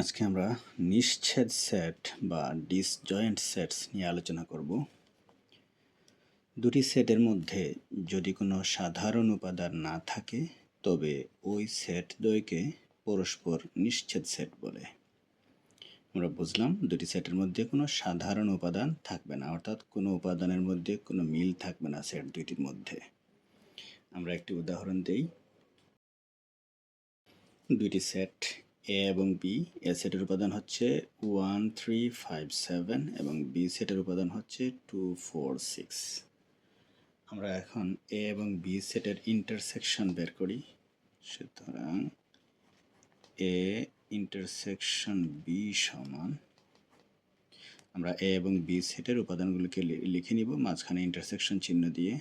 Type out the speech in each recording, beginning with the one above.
আজকে আমরা নিশ্ছেদ সেট বা ডিসজয়েন্ট সেটস নিয়ে আলোচনা করব। দুটি সেটের মধ্যে যদি কোনো সাধারণ উপাদান না থাকে, তবে ওই সেট দ্বয়কে পরস্পর নিশ্ছেদ সেট বলে। আমরা বুঝলাম দুটি সেটের মধ্যে কোনো সাধারণ উপাদান থাকবে না, অর্থাৎ কোনো উপাদানের মধ্যে কোনো মিল থাকবে না সেট দুইটির মধ্যে। আমরা একটি উদাহরণ দেই। দুইটি সেট এ এবং বি এ সেটের উপাদান হচ্ছে ওয়ান থ্রি ফাইভ সেভেন এবং বি সেটের উপাদান হচ্ছে টু ফোর সিক্স আমরা এখন এ এবং বি সেটের ইন্টারসেকশন বের করি। সুতরাং এ ইন্টারসেকশন বি সমান, আমরা এ এবং বি সেটের উপাদানগুলিকে লিখে নিব, মাঝখানে ইন্টারসেকশন চিহ্ন দিয়ে।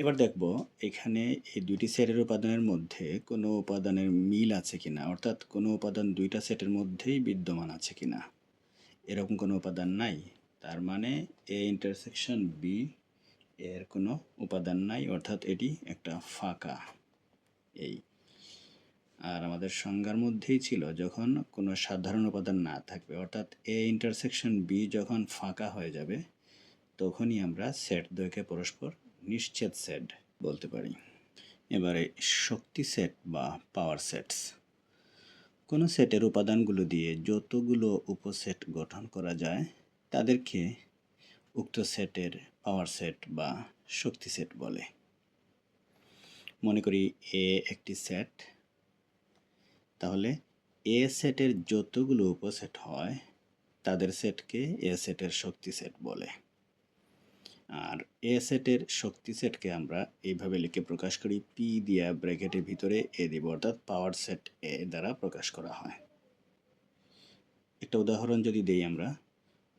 এবার দেখব এখানে এই দুইটি সেটের উপাদানের মধ্যে কোনো উপাদানের মিল আছে কিনা, অর্থাৎ কোনো উপাদান দুইটা সেটের মধ্যেই বিদ্যমান আছে কিনা। এরকম কোনো উপাদান নাই, তার মানে এ ইন্টারসেকশন বি এর কোনো উপাদান নাই, অর্থাৎ এটি একটা ফাঁকা এই। আর আমাদের সংজ্ঞার মধ্যেই ছিল যখন কোনো সাধারণ উপাদান না থাকবে, অর্থাৎ এ ইন্টারসেকশন বি যখন ফাঁকা হয়ে যাবে, তখনই আমরা সেট দ্বয়কে পরস্পর নিশ্চিত সেট বলতে পারি। এবারে শক্তি সেট বা পাওয়ার সেটস কোনো সেটের উপাদানগুলো দিয়ে যতগুলো উপসেট গঠন করা যায়, তাদেরকে উক্ত সেটের পাওয়ার সেট বা শক্তি সেট বলে। মনে করি এ একটি সেট তাহলে এ সেটের যতগুলো উপসেট হয়, তাদের সেটকে এ সেটের শক্তি সেট বলে। আর এ সেটের শক্তি সেটকে আমরা এইভাবে লিখে প্রকাশ করি পি দিয়া ব্র্যাকেটের ভিতরে এ দিব অর্থাৎ পাওয়ার সেট এ দ্বারা প্রকাশ করা হয়। একটা উদাহরণ যদি দেই আমরা,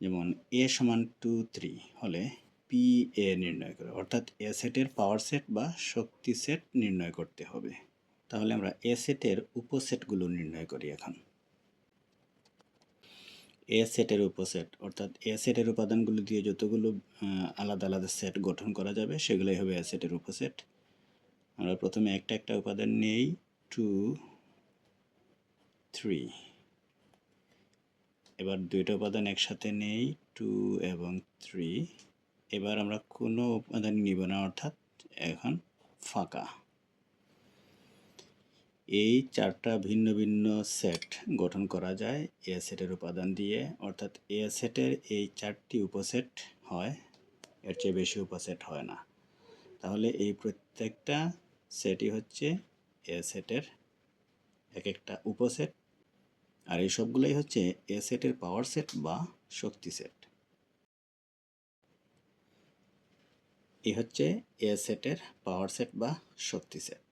যেমন এ সমান টু থ্রি হলে পি এ নির্ণয় করে, অর্থাৎ এ সেটের পাওয়ার সেট বা শক্তি সেট নির্ণয় করতে হবে। তাহলে আমরা এ সেটের উপসেটগুলো নির্ণয় করি এখন। এ সেটের উপসেট অর্থাৎ এ সেটের উপাদানগুলো দিয়ে যতগুলো আলাদা আলাদা সেট গঠন করা যাবে, সেগুলোই হবে এ সেটের উপসেট আমরা প্রথমে একটা একটা উপাদান নেই টু থ্রি এবার দুইটা উপাদান একসাথে নেই টু এবং থ্রি এবার আমরা কোনো উপাদান নিব না, অর্থাৎ এখন ফাঁকা। এই চারটা ভিন্ন ভিন্ন সেট গঠন করা যায় এ সেটের উপাদান দিয়ে। অর্থাৎ এ সেটের এই চারটি উপসেট হয়, এর চেয়ে বেশি উপসেট হয় না। তাহলে এই প্রত্যেকটা সেটই হচ্ছে এ সেটের এক একটা উপসেট, আর এই সবগুলোই হচ্ছে এ সেটের পাওয়ার সেট বা শক্তি সেট এই হচ্ছে এ সেটের পাওয়ার সেট বা শক্তি সেট